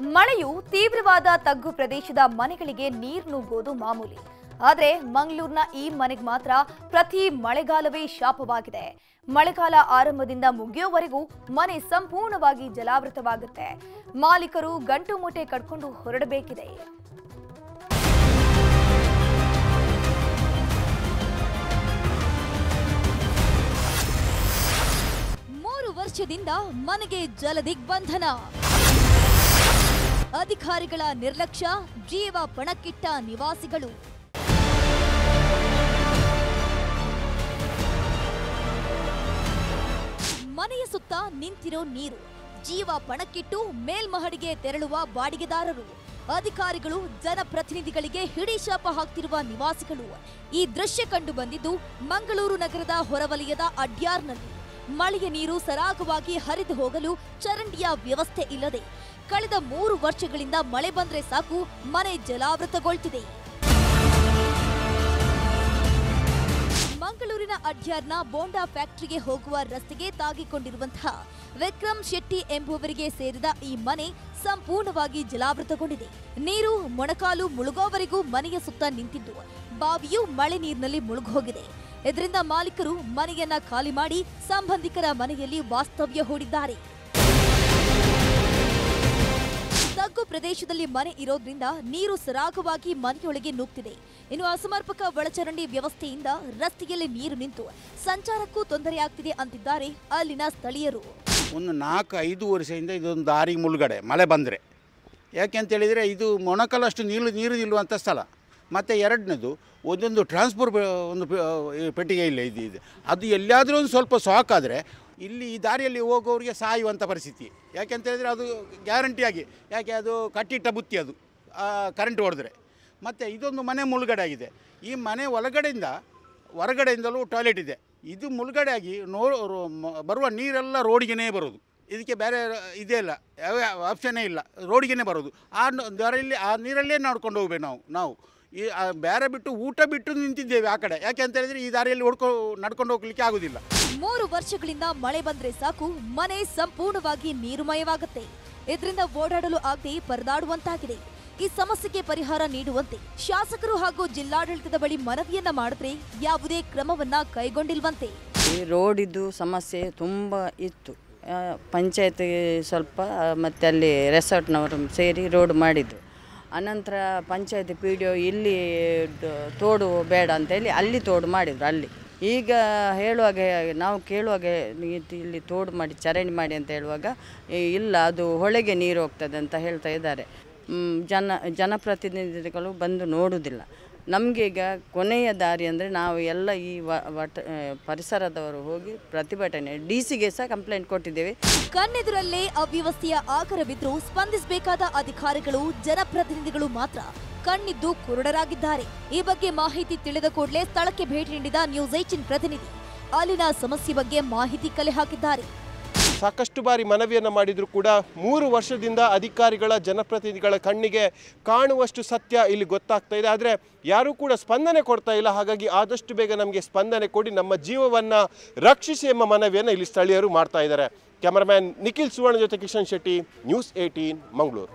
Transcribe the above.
ಮಳೆಯು ತೀವ್ರವಾದ ತಗ್ಗು ಪ್ರದೇಶದ ಮನೆಗಳಿಗೆ ನೀರು ನುಗ್ಗೋದು ಮಾಮೂಲಿ. ಆದರೆ ಮಂಗಳೂರಿನ ಈ ಮನೆಗೆ ಮಾತ್ರ ಪ್ರತಿ ಮಳೆಗಾಲವೇ ಶಾಪವಾಗಿದೆ. ಮಳೆಗಾಲ ಆರಂಭದಿಂದ ಮುಗಿಯೋವರೆಗೂ ಮನೆ ಸಂಪೂರ್ಣವಾಗಿ ಜಲಾವೃತವಾಗುತ್ತೆ. ಮಾಲೀಕರು ಗಂಟು ಮೂಟೆ ಕಟ್ಕೊಂಡು ಹೊರಡಬೇಕಿದೆ. ಮೂರು ವರ್ಷದಿಂದ ಮನೆಗೆ ಜಲದಿಗ್ಬಂಧನ. ಅಧಿಕಾರಿಗಳ ನಿರ್ಲಕ್ಷ್ಯ, ಜೀವ ಪಣಕ್ಕಿಟ್ಟ ನಿವಾಸಿಗಳು. ಮನೆಯ ಸುತ್ತ ನಿಂತಿರೋ ನೀರು, ಜೀವ ಪಣಕ್ಕಿಟ್ಟು ಮೇಲ್ಮಹಡಿಗೆ ತೆರಳುವ ಬಾಡಿಗೆದಾರರು. ಅಧಿಕಾರಿಗಳು, ಜನಪ್ರತಿನಿಧಿಗಳಿಗೆ ಹಿಡಿಶಾಪ ಹಾಕ್ತಿರುವ ನಿವಾಸಿಗಳು. ಈ ದೃಶ್ಯ ಕಂಡು ಬಂದಿದ್ದು ಮಂಗಳೂರು ನಗರದ ಹೊರವಲಯದ ಅಡ್ಯಾರ್ನಲ್ಲಿ. ಮಳೆಯ ನೀರು ಸರಾಗವಾಗಿ ಹರಿದು ಹೋಗಲು ಚರಂಡಿಯ ವ್ಯವಸ್ಥೆ ಇಲ್ಲದೆ ಕಳೆದ ಮೂರು ವರ್ಷಗಳಿಂದ ಮಳೆ ಬಂದ್ರೆ ಸಾಕು, ಮನೆ ಜಲಾವೃತಗೊಳ್ತಿದೆ. ಮಂಗಳೂರಿನ ಅಡ್ಯಾರ್ನ ಬೋಂಡಾ ಫ್ಯಾಕ್ಟರಿಗೆ ಹೋಗುವ ರಸ್ತೆಗೆ ತಾಗಿಕೊಂಡಿರುವಂತಹ ವಿಕ್ರಮ್ ಶೆಟ್ಟಿ ಎಂಬುವರಿಗೆ ಸೇರಿದ ಈ ಮನೆ ಸಂಪೂರ್ಣವಾಗಿ ಜಲಾವೃತಗೊಂಡಿದೆ. ನೀರು, ಮೊಣಕಾಲು ಮುಳುಗೋವರೆಗೂ ಮನೆಯ ಸುತ್ತ ನಿಂತಿದ್ದು. ಬಾವಿಯು ಮಳೆ ನೀರಿನಲ್ಲಿ ಮುಳುಗೋಗಿದೆ. ಇದರಿಂದ ಮಾಲೀಕರು ಮನೆಯನ್ನ ಖಾಲಿ ಮಾಡಿ ಸಂಬಂಧಿಕರ ಮನೆಯಲ್ಲಿ ವಾಸ್ತವ್ಯ ಹೂಡಿದ್ದಾರೆ. ತಗ್ಗು ಪ್ರದೇಶದಲ್ಲಿ ಮನೆ ಇರೋದ್ರಿಂದ ನೀರು ಸರಾಗವಾಗಿ ಮನೆಯೊಳಗೆ ನುಗ್ತಿದೆ. ಇನ್ನು ಅಸಮರ್ಪಕ ಒಳಚರಂಡಿ ವ್ಯವಸ್ಥೆಯಿಂದ ರಸ್ತೆಯಲ್ಲಿ ನೀರು ನಿಂತು ಸಂಚಾರಕ್ಕೂ ತೊಂದರೆಯಾಗ್ತಿದೆ ಅಂತಿದ್ದಾರೆ ಅಲ್ಲಿನ ಸ್ಥಳೀಯರು. ಒಂದು ನಾಲ್ಕು ಐದು ವರ್ಷದಿಂದ ಇದೊಂದು ದಾರಿ ಮುಳುಗಡೆ, ಮಳೆ ಬಂದರೆ. ಯಾಕೆ ಹೇಳಿದರೆ ಇದು ಮೊಣಕಲಷ್ಟು ನೀರು ನೀರು ನಿಲ್ಲುವಂಥ ಸ್ಥಳ. ಮತ್ತು ಎರಡನೇದು ಒಂದೊಂದು ಟ್ರಾನ್ಸ್ಪೋರ್ಟ್ ಒಂದು ಪೆ- ಈ ಪೆಟ್ಟಿಗೆ ಇಲ್ಲ ಇದು ಇದೆ. ಅದು ಎಲ್ಲಿಯಾದರೂ ಒಂದು ಸ್ವಲ್ಪ ಸಾಕಾದರೆ ಇಲ್ಲಿ ಈ ದಾರಿಯಲ್ಲಿ ಹೋಗೋರಿಗೆ ಸಾಯುವಂಥ ಪರಿಸ್ಥಿತಿ. ಯಾಕೆ ಹೇಳಿದರೆ ಅದು ಗ್ಯಾರಂಟಿಯಾಗಿ ಯಾಕೆ ಅದು ಕಟ್ಟಿಟ್ಟ ಬುತ್ತಿ ಅದು ಕರೆಂಟ್ ಹೊಡೆದ್ರೆ. ಮತ್ತು ಇದೊಂದು ಮನೆ ಮುಳುಗಡೆ ಆಗಿದೆ. ಈ ಮನೆ ಒಳಗಡೆಯಿಂದ, ಹೊರಗಡೆಯಿಂದಲೂ ಟಾಯ್ಲೆಟ್ ಇದೆ. ಇದು ಮುಳುಗಡೆ ಆಗಿ ನೋ ಬರುವ ನೀರೆಲ್ಲ ರೋಡಿಗೆನೇ ಬರೋದು. ಇದಕ್ಕೆ ಬೇರೆ ಇದೇ ಇಲ್ಲ. ಯಾವ ಆಪ್ಷನ್ನೇ ಇಲ್ಲ. ರೋಡಿಗೆನೇ ಬರೋದು. ಆ ದಾರಿಯಲ್ಲಿ ಆ ನೀರಲ್ಲೇ ನೋಡ್ಕೊಂಡು ಹೋಗ್ಬೇಕು ನಾವು ನಾವು. ಈ ಬೇರೆ ಬಿಟ್ಟು ಊಟ ಬಿಟ್ಟು ನಿಂತಿದ್ದೇವೆ ಆ ಕಡೆ. ಯಾಕೆ ಅಂತ ಹೇಳಿದ್ರೆ ಈ ದಾರಿಯಲ್ಲಿ ಓಡ್ಕೊ ನಡ್ಕೊಂಡು ಹೋಗ್ಲಿಕ್ಕೆ ಆಗೋದಿಲ್ಲ. ಮೂರು ವರ್ಷಗಳಿಂದ ಮಳೆ ಬಂದ್ರೆ ಸಾಕು ಮನೆ ಸಂಪೂರ್ಣವಾಗಿ ನೀರುಮಯವಾಗುತ್ತೆ. ಇದರಿಂದ ಓಡಾಡಲು ಆಗದೆ ಪರದಾಡುವಂತಾಗಿದೆ. ಈ ಸಮಸ್ಯೆಗೆ ಪರಿಹಾರ ನೀಡುವಂತೆ ಶಾಸಕರು ಹಾಗೂ ಜಿಲ್ಲಾಡಳಿತದ ಬಳಿ ಮನವಿಯನ್ನ ಮಾಡಿದ್ರೆ ಯಾವುದೇ ಕ್ರಮವನ್ನ ಕೈಗೊಂಡಿಲ್ವಂತೆ. ಈ ರೋಡಿದ್ದು ಸಮಸ್ಯೆ ತುಂಬ ಇತ್ತು. ಪಂಚಾಯತ್ ಸ್ವಲ್ಪ ಮತ್ತೆ ಅಲ್ಲಿ ರೆಸಾರ್ಟ್ನವರು ಸೇರಿ ರೋಡ್ ಮಾಡಿದ್ದು ಅನಂತರ ಪಂಚಾಯತಿ ಪಿ ಡಿ ಒ ಇಲ್ಲಿ ತೋಡು ಬೇಡ ಅಂತೇಳಿ ಅಲ್ಲಿ ತೋಡು ಮಾಡಿದ್ರು, ಅಲ್ಲಿ. ಈಗ ಹೇಳುವಾಗ ನಾವು ಕೇಳುವಾಗ ಇಲ್ಲಿ ತೋಡು ಮಾಡಿ, ಚರಂಡಿ ಮಾಡಿ ಅಂತ ಹೇಳುವಾಗ ಇಲ್ಲ, ಅದು ಹೊಳೆಗೆ ನೀರು ಹೋಗ್ತದೆ ಅಂತ ಹೇಳ್ತಾ ಇದ್ದಾರೆ. ಜನ, ಜನಪ್ರತಿನಿಧಿಗಳು ಬಂದು ನೋಡುವುದಿಲ್ಲ. ನಮಗೀಗ ಕೊನೆಯ ದಾರಿ ಅಂದರೆ ನಾವು ಎಲ್ಲ ಈ ವಟ ಪರಿಸರದವರು ಹೋಗಿ ಪ್ರತಿಭಟನೆ, ಡಿ ಸಿಗೆ ಸಹ ಕಂಪ್ಲೇಂಟ್ ಕೊಟ್ಟಿದ್ದೇವೆ. ಕಣ್ಣೆದುರಲ್ಲೇ ಅವ್ಯವಸ್ಥೆಯ ಆಕರವಿದ್ರೂ ಸ್ಪಂದಿಸಬೇಕಾದ ಅಧಿಕಾರಿಗಳು, ಜನಪ್ರತಿನಿಧಿಗಳು ಮಾತ್ರ ಕಣ್ಣಿದ್ದು ಕುರುಡರಾಗಿದ್ದಾರೆ. ಈ ಬಗ್ಗೆ ಮಾಹಿತಿ ತಿಳಿದ ಕೂಡಲೇ ಸ್ಥಳಕ್ಕೆ ಭೇಟಿ ನೀಡಿದ ನ್ಯೂಸ್ ಏಟಿನ್ ಪ್ರತಿನಿಧಿ. ಅಲ್ಲಿನ ಸಮಸ್ಯೆ ಬಗ್ಗೆ ಮಾಹಿತಿ ಕಲೆ ಹಾಕಿದ್ದಾರೆ. ಸಾಕಷ್ಟು ಬಾರಿ ಮನವಿಯನ್ನು ಮಾಡಿದರೂ ಕೂಡ ಮೂರು ವರ್ಷದಿಂದ ಅಧಿಕಾರಿಗಳ ಜನಪ್ರತಿನಿಧಿಗಳ ಕಣ್ಣಿಗೆ ಕಾಣುವಷ್ಟು ಸತ್ಯ ಇಲ್ಲಿ ಗೊತ್ತಾಗ್ತಾ ಇದೆ. ಆದರೆ ಯಾರೂ ಕೂಡ ಸ್ಪಂದನೆ ಕೊಡ್ತಾ ಇಲ್ಲ. ಹಾಗಾಗಿ ಆದಷ್ಟು ಬೇಗ ನಮಗೆ ಸ್ಪಂದನೆ ಕೊಡಿ, ನಮ್ಮ ಜೀವವನ್ನು ರಕ್ಷಿಸಿ ಎಂಬ ಮನವಿಯನ್ನು ಇಲ್ಲಿ ಸ್ಥಳೀಯರು ಮಾಡ್ತಾ ಇದ್ದಾರೆ. ಕ್ಯಾಮರಾಮ್ಯಾನ್ ನಿಖಿಲ್ ಸುವರ್ಣ ಜೊತೆ ಕಿಶನ್ ಶೆಟ್ಟಿ, ನ್ಯೂಸ್ ಏಯ್ಟೀನ್, ಮಂಗಳೂರು.